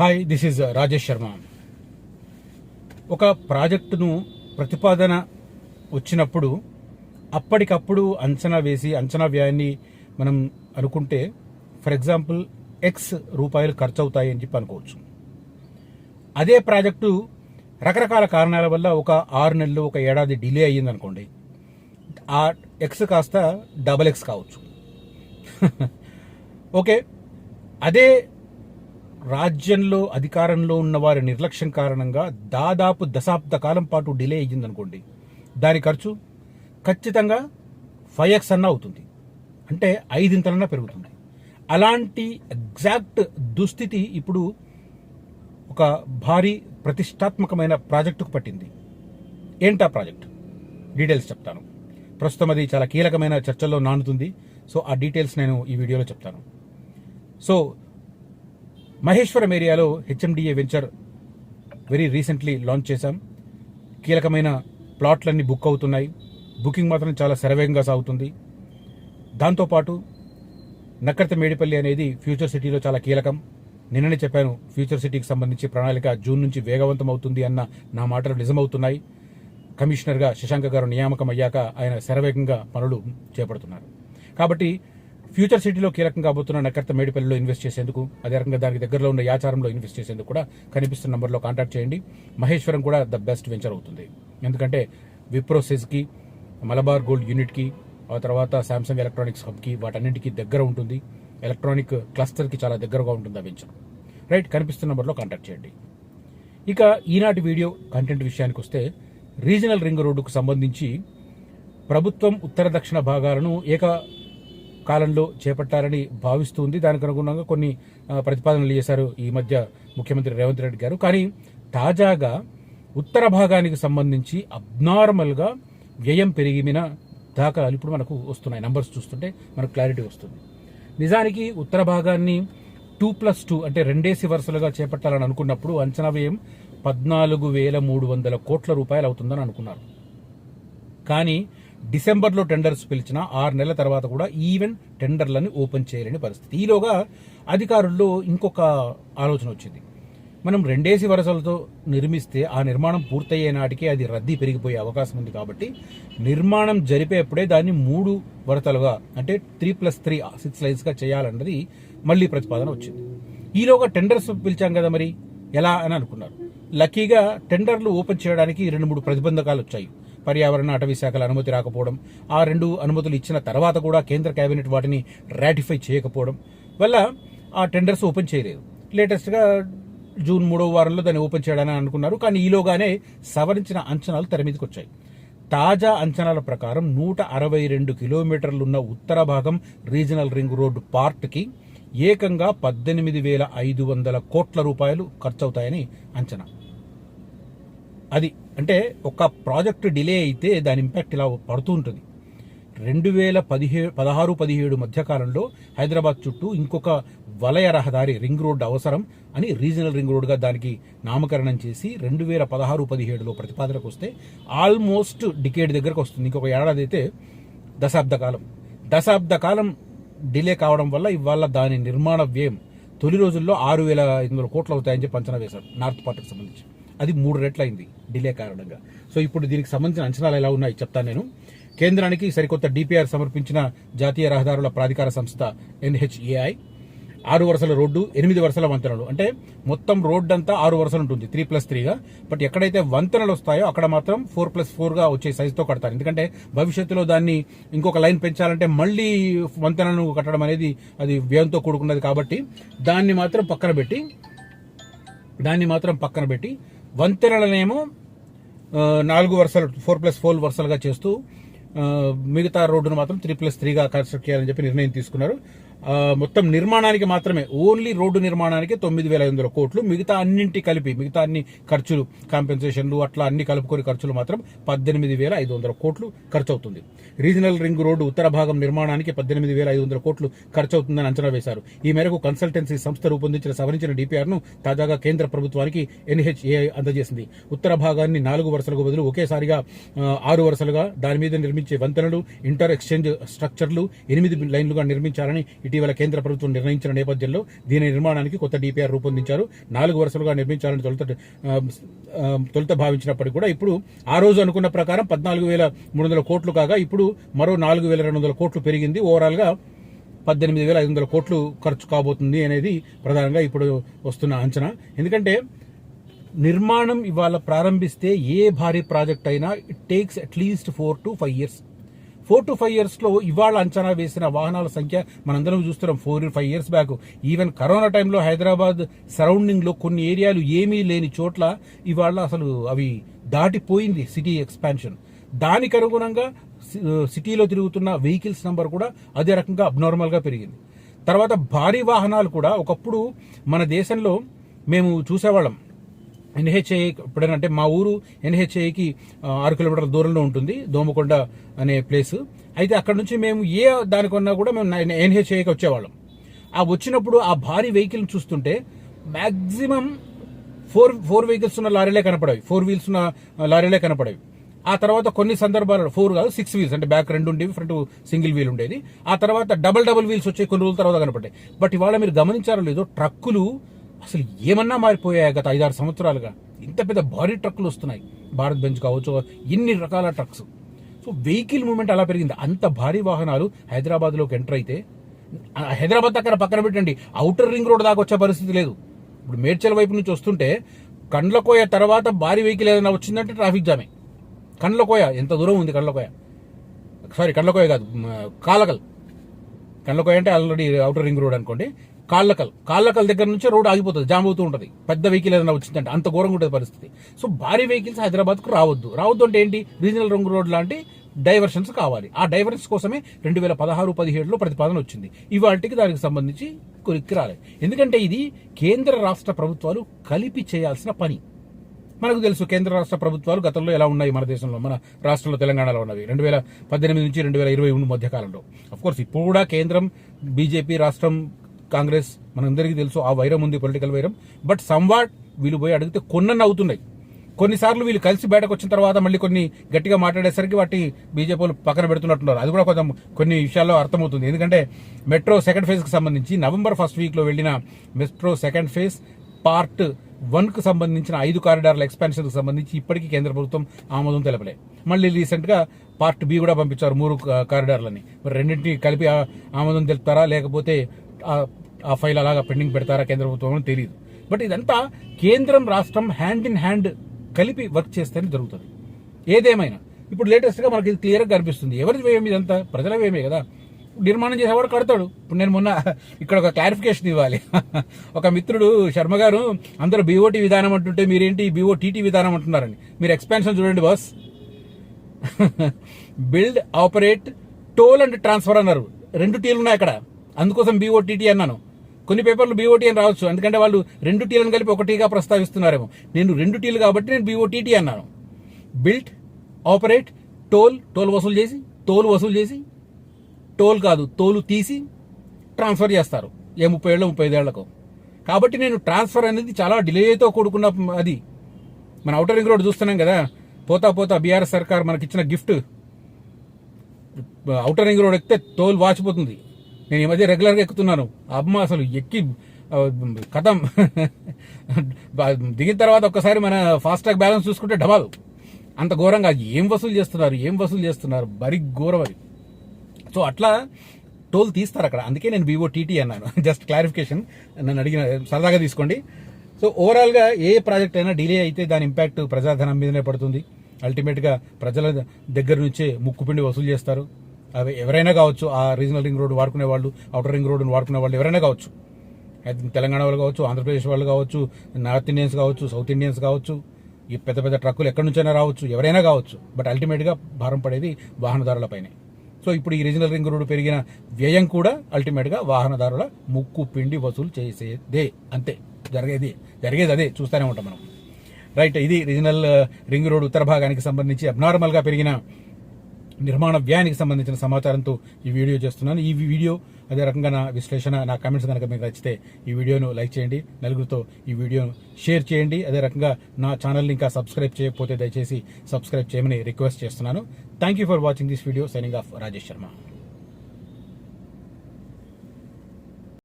Hi this is Rajesh Sharma ఒక ప్రాజెక్టును ప్రతిపాదన వచ్చినప్పుడు అప్పటికప్పుడు అంచనా వేసి అంచనా వ్యయాన్ని మనం అనుకుంటే ఫర్ ఎగ్జాంపుల్ ఎక్స్ రూపాయలు ఖర్చు అవుతాయి అని చెప్పి అనుకోవచ్చు. అదే ప్రాజెక్టు రకరకాల కారణాల వల్ల ఒక ఆరు నెలలు ఒక ఏడాది డిలే అయ్యింది అనుకోండి. ఆ ఎక్స్ కాస్త డబల్ ఎక్స్ కావచ్చు. ఓకే అదే రాజ్యంలో అధికారంలో ఉన్న వారి నిర్లక్ష్యం కారణంగా దాదాపు దశాబ్ద కాలం పాటు డిలే అయ్యిందనుకోండి. దాని ఖర్చు ఖచ్చితంగా ఫైవ్ ఎక్స్ అన్న అవుతుంది. అంటే ఐదింతలన్నా పెరుగుతుంది. అలాంటి ఎగ్జాక్ట్ దుస్థితి ఇప్పుడు ఒక భారీ ప్రతిష్టాత్మకమైన ప్రాజెక్టుకు పట్టింది. ఏంటా ప్రాజెక్ట్? డీటెయిల్స్ చెప్తాను. ప్రస్తుతం అది చాలా కీలకమైన చర్చల్లో నానుతుంది. సో ఆ డీటెయిల్స్ నేను ఈ వీడియోలో చెప్తాను. సో మహేశ్వరం ఏరియాలో HMDA venture very recently launch చేశాం. కీలకమైన ప్లాట్లన్నీ బుక్ అవుతున్నాయి. బుకింగ్ మాత్రం చాలా శరవేగంగా సాగుతుంది. దాంతోపాటు నక్కర్త మేడిపల్లి అనేది ఫ్యూచర్ సిటీలో చాలా కీలకం. నిన్ననే చెప్పాను ఫ్యూచర్ సిటీకి సంబంధించి ప్రణాళిక జూన్ నుంచి వేగవంతం అవుతుంది అన్న నా మాటలు నిజమవుతున్నాయి. కమిషనర్గా శశాంక గారు నియామకం అయ్యాక ఆయన శరవేగంగా పనులు చేపడుతున్నారు. కాబట్టి ఫ్యూచర్ సిటీలో కీలకం కాబోతున్న నక్కర్త మేడిపల్లిలో ఇన్వెస్ట్ చేసేందుకు అదే రకంగా దానికి దగ్గరలో ఉన్న యాచారంలో ఇన్వెస్ట్ చేసేందుకు కూడా కనిపిస్తున్న నంబర్లో కాంటాక్ట్ చేయండి. మహేశ్వరం కూడా ద బెస్ట్ వెంచర్ అవుతుంది. ఎందుకంటే విప్రో సెజ్కి మలబార్ గోల్డ్ యూనిట్కి ఆ తర్వాత శాంసంగ్ ఎలక్ట్రానిక్స్ హబ్కి వాటన్నింటికి దగ్గర ఉంటుంది. ఎలక్ట్రానిక్ క్లస్టర్కి చాలా దగ్గరగా ఉంటుంది ఆ వెంచర్. రైట్ కనిపిస్తున్న నంబర్లో కాంటాక్ట్ చేయండి. ఇక ఈనాటి వీడియో కంటెంట్ విషయానికి వస్తే రీజనల్ రింగ్ రోడ్డుకు సంబంధించి ప్రభుత్వం ఉత్తర దక్షిణ భాగాలను ఏక కాలంలో చేపట్టాలని భావిస్తుంది. దానికి అనుగుణంగా కొన్ని ప్రతిపాదనలు చేశారు ఈ మధ్య ముఖ్యమంత్రి రేవంత్ రెడ్డి గారు. కానీ తాజాగా ఉత్తర భాగానికి సంబంధించి అబ్నార్మల్గా వ్యయం పెరిగిన దాఖలాలు ఇప్పుడు మనకు వస్తున్నాయి. నంబర్స్ చూస్తుంటే మనకు క్లారిటీ వస్తుంది. నిజానికి ఉత్తర భాగాన్ని టూ ప్లస్ టూ అంటే రెండేసి వరుసలుగా చేపట్టాలని అనుకున్నప్పుడు అంచనా వ్యయం పద్నాలుగు వేల మూడు వందల కోట్ల రూపాయలు అవుతుందని అనుకున్నారు. కానీ డిసెంబర్లో టెండర్స్ పిలిచిన ఆరు నెలల తర్వాత కూడా ఈవెన్ టెండర్లను ఓపెన్ చేయలేని పరిస్థితి. ఈలోగా అధికారుల్లో ఇంకొక ఆలోచన వచ్చింది. మనం రెండేసి వరుసలతో నిర్మిస్తే ఆ నిర్మాణం పూర్తయ్యే నాటికి అది రద్దీ పెరిగిపోయే అవకాశం ఉంది కాబట్టి నిర్మాణం జరిపేప్పుడే దాన్ని మూడు వరసలుగా అంటే త్రీ ప్లస్ త్రీ సిక్స్ లైన్స్గా చేయాలన్నది మళ్ళీ ప్రతిపాదన వచ్చింది. ఈలోగా టెండర్స్ పిలిచాం కదా మరి ఎలా అని అనుకున్నారు. లక్కీగా టెండర్లు ఓపెన్ చేయడానికి రెండు మూడు ప్రతిబంధకాలు వచ్చాయి. పర్యావరణ అటవీ శాఖల అనుమతి రాకపోవడం ఆ రెండు అనుమతులు ఇచ్చిన తర్వాత కూడా కేంద్ర కేబినెట్ వాటిని రాటిఫై చేయకపోవడం వల్ల ఆ టెండర్స్ ఓపెన్ చేయలేదు. లేటెస్ట్గా జూన్ మూడవ వారంలో దాన్ని ఓపెన్ చేయడానికి అనుకున్నారు. కానీ ఈలోగానే సవరించిన అంచనాలు తెర మీదకి వచ్చాయి. తాజా అంచనాల ప్రకారం నూట అరవై రెండు కిలోమీటర్లున్న ఉత్తర భాగం రీజనల్ రింగ్ రోడ్డు పార్ట్కి ఏకంగా పద్దెనిమిది వేల ఐదు వందల కోట్ల రూపాయలు ఖర్చవుతాయని అంచనా. అది అంటే ఒక ప్రాజెక్ట్ డిలే అయితే దాని ఇంపాక్ట్ ఇలా పడుతూ ఉంటుంది. రెండు వేల పదిహేడు పదహారు పదిహేడు మధ్యకాలంలో హైదరాబాద్ చుట్టూ ఇంకొక వలయ రహదారి రింగ్ రోడ్ అవసరం అని రీజనల్ రింగ్ రోడ్గా దానికి నామకరణం చేసి రెండు వేల పదహారు పదిహేడులో ప్రతిపాదనకు వస్తే ఆల్మోస్ట్ డికేడ్ దగ్గరకు వస్తుంది. ఇంకొక ఏడాది అయితే దశాబ్ద కాలం. దశాబ్ద కాలం డిలే కావడం వల్ల ఇవాళ దాని నిర్మాణ వ్యయం తొలి రోజుల్లో ఆరు వేల ఐదు వందల కోట్లు అవుతాయని చెప్పి అంచనా వేశారు. నార్త్ పార్ట్కి సంబంధించి. అది మూడు రెట్లు అయింది డిలే కారణంగా. సో ఇప్పుడు దీనికి సంబంధించిన అంచనాలు ఎలా ఉన్నాయి చెప్తాను నేను. కేంద్రానికి సరికొత్త డిపిఆర్ సమర్పించిన జాతీయ రహదారుల ప్రాధికార సంస్థ ఎన్హెచ్ఏఐ. ఆరు వరుసల రోడ్డు ఎనిమిది వరుసల వంతెనలు. అంటే మొత్తం రోడ్డు అంతా ఆరు వరుసలు ఉంటుంది త్రీ ప్లస్ త్రీగా బట్ ఎక్కడైతే వంతెనలు వస్తాయో అక్కడ మాత్రం ఫోర్ ప్లస్ ఫోర్గా వచ్చే సైజుతో కడతారు. ఎందుకంటే భవిష్యత్తులో దాన్ని ఇంకొక లైన్ పెంచాలంటే మళ్ళీ వంతెనను కట్టడం అనేది అది వ్యయంతో కూడుకున్నది కాబట్టి దాన్ని మాత్రం పక్కన పెట్టి దాన్ని మాత్రం పక్కన పెట్టి వంతెనలనేమో నాలుగు వరుసలు ఫోర్ ప్లస్ ఫోర్ వరుసలుగా చేస్తూ మిగతా రోడ్డును మాత్రం త్రీ ప్లస్ త్రీగా కన్స్ట్రక్ట్ చేయాలని చెప్పి నిర్ణయం తీసుకున్నారు. మొత్తం నిర్మాణానికి మాత్రమే ఓన్లీ రోడ్డు నిర్మాణానికి తొమ్మిది వేల ఐదు వందల కోట్లు మిగతా అన్నింటి కలిపి మిగతా అన్ని ఖర్చులు కాంపెన్సేషన్లు అట్లా అన్ని కలుపుకొని ఖర్చులు మాత్రం పద్దెనిమిది వేల ఐదు వందల కోట్లు ఖర్చు అవుతుంది రీజనల్ రింగ్ రోడ్డు ఉత్తర భాగం నిర్మాణానికి పద్దెనిమిది వేల ఐదు వందల కోట్లు ఖర్చు అవుతుందని అంచనా వేశారు. ఈ మేరకు కన్సల్టెన్సీ సంస్థ రూపొందించిన సవరించిన డిపిఆర్ను తాజాగా కేంద్ర ప్రభుత్వానికి ఎన్హెచ్ఏ అందజేసింది. ఉత్తర భాగాన్ని నాలుగు వరుసలకు బదులు ఒకేసారిగా ఆరు వరుసలుగా దాని మీద నిర్మించే వంతెనలు ఇంటర్ ఎక్స్చేంజ్ స్ట్రక్చర్లు ఎనిమిది లైన్లుగా నిర్మించాలని ఇటీవల కేంద్ర ప్రభుత్వం నిర్ణయించిన నేపథ్యంలో దీని నిర్మాణానికి కొత్త డిపిఆర్ రూపొందించారు. నాలుగు వరుసలుగా నిర్మించాలని తొలుత తొలుత భావించినప్పటికీ కూడా ఇప్పుడు ఆ రోజు అనుకున్న ప్రకారం పద్నాలుగు వేల మూడు వందల కోట్లు కాగా ఇప్పుడు మరో నాలుగు వేల రెండు వందల కోట్లు పెరిగింది. ఓవరాల్గా పద్దెనిమిది వేల ఐదు వందల కోట్లు ఖర్చు కాబోతుంది అనేది ప్రధానంగా ఇప్పుడు వస్తున్న అంచనా. ఎందుకంటే నిర్మాణం ఇవాళ ప్రారంభిస్తే ఏ భారీ ప్రాజెక్ట్ అయినా it takes at least four to five years four to five ఇయర్స్లో ఇవాళ అంచనా వేసిన వాహనాల సంఖ్య మనందరం చూస్తున్నాం. Four five years back. Even corona టైంలో హైదరాబాద్ సరౌండింగ్లో కొన్ని ఏరియాలు ఏమీ లేని చోట్ల ఇవాళ అసలు అవి దాటిపోయింది సిటీ ఎక్స్పాన్షన్ దానికి అనుగుణంగా సి- సిటీలో తిరుగుతున్న వెహికల్స్ నెంబర్ కూడా అదే రకంగా అబ్నార్మల్గా పెరిగింది. తర్వాత భారీ వాహనాలు కూడా ఒకప్పుడు మన దేశంలో మేము చూసేవాళ్ళం. ఎన్హెచ్ఐ ఎప్పుడైనా అంటే మా ఊరు ఎన్హెచ్ఐకి ఆరు కిలోమీటర్ల దూరంలో ఉంటుంది దోమకొండ అనే ప్లేస్. అయితే అక్కడ నుంచి మేము ఏ దానికన్నా కూడా మేము ఎన్హెచ్ఐకి వచ్చేవాళ్ళం. ఆ వచ్చినప్పుడు ఆ భారీ వెహికల్ చూస్తుంటే మ్యాక్సిమం ఫోర్ ఫోర్ వెహికల్స్ ఉన్న లారీలే కనపడేవి. ఫోర్ వీల్స్ ఉన్న లారీలే కనపడేవి. ఆ తర్వాత కొన్ని సందర్భాలలో ఫోర్ కాదు సిక్స్ వీల్స్ అంటే బ్యాక్ రెండు ఉండేవి ఫ్రంట్ సింగిల్ వీల్ ఉండేది. ఆ తర్వాత డబల్ డబల్ వీల్స్ వచ్చే కొన్ని రోజుల తర్వాత కనపడ్డాయి. బట్ ఇవాళ మీరు గమనించారో లేదో ట్రక్కులు అసలు ఏమన్నా మారిపోయాయి గత ఐదారు సంవత్సరాలుగా? ఇంత పెద్ద భారీ ట్రక్కులు వస్తున్నాయి. భారత్ బెంచ్ కావచ్చు ఇన్ని రకాల ట్రక్స్. సో వెహికల్ మూవ్మెంట్ అలా పెరిగింది. అంత భారీ వాహనాలు హైదరాబాద్లోకి ఎంటర్ అయితే ఆ హైదరాబాద్ దగ్గర పక్కన పెట్టండి. అవుటర్ రింగ్ రోడ్ దాకా వచ్చే పరిస్థితి లేదు. ఇప్పుడు మేడ్చల్ వైపు నుంచి వస్తుంటే కండ్లకోయ తర్వాత భారీ వెహికల్ ఏదైనా వచ్చిందంటే ట్రాఫిక్ జామే. కండ్లకోయ ఎంత దూరం ఉంది కండ్లకోయ? సారీ కండ్లకోయ కాదు కాలకల్. కండ్లకోయ అంటే ఆల్రెడీ అవుటర్ రింగ్ రోడ్ అనుకోండి. కాళ్ళకల్. కాళ్ళకల్ దగ్గర నుంచి రోడ్ ఆగిపోతుంది జామ్ అవుతూ ఉంటుంది. పెద్ద వెహికల్ ఏదైనా వచ్చిందంటే అంత ఘోరంగా ఉంటుంది పరిస్థితి. సో భారీ వెహికల్స్ హైదరాబాద్కు రావద్దు. రావద్దు అంటే ఏంటి? రీజనల్ రంగు రోడ్ లాంటి డైవర్షన్స్ కావాలి. ఆ డైవర్షన్స్ కోసమే రెండు వేల పదహారు పదిహేడులో ప్రతిపాదన వచ్చింది. ఇవాటికి దానికి సంబంధించి కొలిక్కి రాలేదు ఎందుకంటే ఇది కేంద్ర రాష్ట్ర ప్రభుత్వాలు కలిపి చేయాల్సిన పని. మనకు తెలుసు కేంద్ర రాష్ట్ర ప్రభుత్వాలు గతంలో ఎలా ఉన్నాయి మన దేశంలో మన రాష్ట్రంలో తెలంగాణలో ఉన్నవి. రెండు వేల పద్దెనిమిది నుంచి రెండు వేల ఇరవై మూడు మధ్యకాలంలో. అఫ్కోర్స్ ఇప్పుడు కూడా కేంద్రం బీజేపీ రాష్ట్రం కాంగ్రెస్ మనందరికీ తెలుసు ఆ వైరం ఉంది పొలిటికల్ వైరం. బట్ సంవాట్ వీళ్ళు పోయి అడిగితే కొన్నన్న అవుతున్నాయి. కొన్నిసార్లు వీళ్ళు కలిసి బయటకు వచ్చిన తర్వాత మళ్ళీ కొన్ని గట్టిగా మాట్లాడేసరికి వాటి బీజేపీ పక్కన పెడుతున్నట్టున్నారు. అది కూడా కొంచెం కొన్ని విషయాల్లో అర్థమవుతుంది. ఎందుకంటే మెట్రో సెకండ్ ఫేజ్కి సంబంధించి నవంబర్ ఫస్ట్ వీక్లో వెళ్ళిన మెట్రో సెకండ్ ఫేజ్ పార్ట్ వన్కు సంబంధించిన ఐదు కారిడార్ల ఎక్స్పాన్షన్కు సంబంధించి ఇప్పటికీ కేంద్ర ప్రభుత్వం ఆమోదం తెలపలే. మళ్ళీ రీసెంట్గా పార్ట్ బి కూడా పంపించారు మూడు కారిడార్లని. మరి రెండింటిని కలిపి ఆమోదం తెలుపుతారా? లేకపోతే ఆ- ఫైల్ అలాగా పెండింగ్ పెడతారా కేంద్ర ప్రభుత్వం అని తెలియదు బట్ ఇదంతా కేంద్రం రాష్ట్రం హ్యాండ్ ఇన్ హ్యాండ్ కలిపి వర్క్ చేస్తేనే జరుగుతుంది. ఏదేమైనా. ఇప్పుడు లేటెస్ట్గా మనకి ఇది క్లియర్గా కనిపిస్తుంది. ఎవరి వ్యయం ఇదంతా? ప్రజల వ్యయమే కదా. నిర్మాణం చేసేవాడు కడతాడు. ఇప్పుడు నేను మొన్న ఇక్కడ ఒక క్లారిఫికేషన్ ఇవ్వాలి. ఒక మిత్రుడు శర్మ గారు అందరూ బీఓటీ విధానం అంటుంటే మీరేంటి? బీఓటీటీ విధానం అంటున్నారని. మీరు ఎక్స్పాన్షన్ చూడండి boss build operate toll and transfer అన్నారు. రెండు టీలు ఉన్నాయి అక్కడ. అందుకోసం బీఓటీటీ అన్నాను. కొన్ని పేపర్లు బీఓటీ అని రావచ్చు. ఎందుకంటే వాళ్ళు రెండు టీలను కలిపి ఒక టీగా ప్రస్తావిస్తున్నారేమో. నేను రెండు టీలు కాబట్టి నేను బీఓటీటీ అన్నాను. బిల్ట్ ఆపరేట్ టోల్ టోల్ వసూలు చేసి తోలు వసూలు చేసి టోల్ కాదు తోలు తీసి ట్రాన్స్ఫర్ చేస్తారు. ఏ ముప్పై ఏళ్ళు ముప్పై ఐదేళ్ళకు కాబట్టి నేను ట్రాన్స్ఫర్ అనేది చాలా డిలేతో కూడుకున్న అది. మన అవుటర్ రింగ్ రోడ్ చూస్తున్నాం కదా. పోతా పోతా బీఆర్ఎస్ సర్కార్ మనకిచ్చిన గిఫ్ట్ అవుటర్ రింగ్ రోడ్ ఎక్కితే తోలు వాచిపోతుంది. నేను ఈ మధ్య రెగ్యులర్గా ఎక్కుతున్నాను అమ్మ అసలు ఎక్కి కథం. దిగిన తర్వాత ఒక్కసారి మన ఫాస్టాగ్ బ్యాలెన్స్ చూసుకుంటే డబాలు. అంత ఘోరంగా ఏం వసూలు చేస్తున్నారు ఏం వసూలు చేస్తున్నారు? బరి ఘోరం అది. సో అట్లా టోల్ తీస్తారు అక్కడ. అందుకే నేను వివో టీటీ అన్నాను. జస్ట్ క్లారిఫికేషన్ నన్ను అడిగిన సరదాగా తీసుకోండి. సో ఓవరాల్గా ఏ ప్రాజెక్ట్ అయినా డిలే అయితే దాని ఇంపాక్ట్ ప్రజాధనం మీదనే పడుతుంది. అల్టిమేట్గా ప్రజల దగ్గర నుంచే ముక్కుపిండి వసూలు చేస్తారు. అవి ఎవరైనా కావచ్చు ఆ రీజనల్ రింగ్ రోడ్ వాడుకునే వాళ్ళు అవుటర్ రింగ్ రోడ్ వాడుకునే వాళ్ళు ఎవరైనా కావచ్చు. అయితే తెలంగాణ వాళ్ళు కావచ్చు ఆంధ్రప్రదేశ్ వాళ్ళు కావచ్చు నార్త్ ఇండియన్స్ కావచ్చు సౌత్ ఇండియన్స్ కావచ్చు ఈ పెద్ద పెద్ద ట్రక్కులు ఎక్కడి నుంచైనా రావచ్చు ఎవరైనా కావచ్చు బట్ అల్టిమేట్గా భారం పడేది వాహనదారులపైనే సో ఇప్పుడు ఈ రీజనల్ రింగ్ రోడ్డు పెరిగిన వ్యయం కూడా అల్టిమేట్గా వాహనదారుల ముక్కు పిండి వసూలు చేసేదే అంతే. జరిగేది జరిగేది అదే చూస్తూనే ఉంటాం మనం. రైట్ ఇది రీజనల్ రింగ్ రోడ్ ఉత్తర భాగానికి సంబంధించి అబ్నార్మల్గా పెరిగిన నిర్మాణ వ్యయానికి సంబంధించిన సమాచారంతో ఈ వీడియో చేస్తున్నాను. ఈ వీడియో అదే రకంగా నా విశ్లేషణ నా కామెంట్స్ కనుక మీకు నచ్చితే ఈ వీడియోను లైక్ చేయండి. నలుగురితో ఈ వీడియోను షేర్ చేయండి. అదే రకంగా నా ఛానల్ని ఇంకా సబ్స్క్రైబ్ చేయకపోతే దయచేసి సబ్స్క్రైబ్ చేయమని రిక్వెస్ట్ చేస్తున్నాను. Thank you for watching this video signing off Rajesh Sharma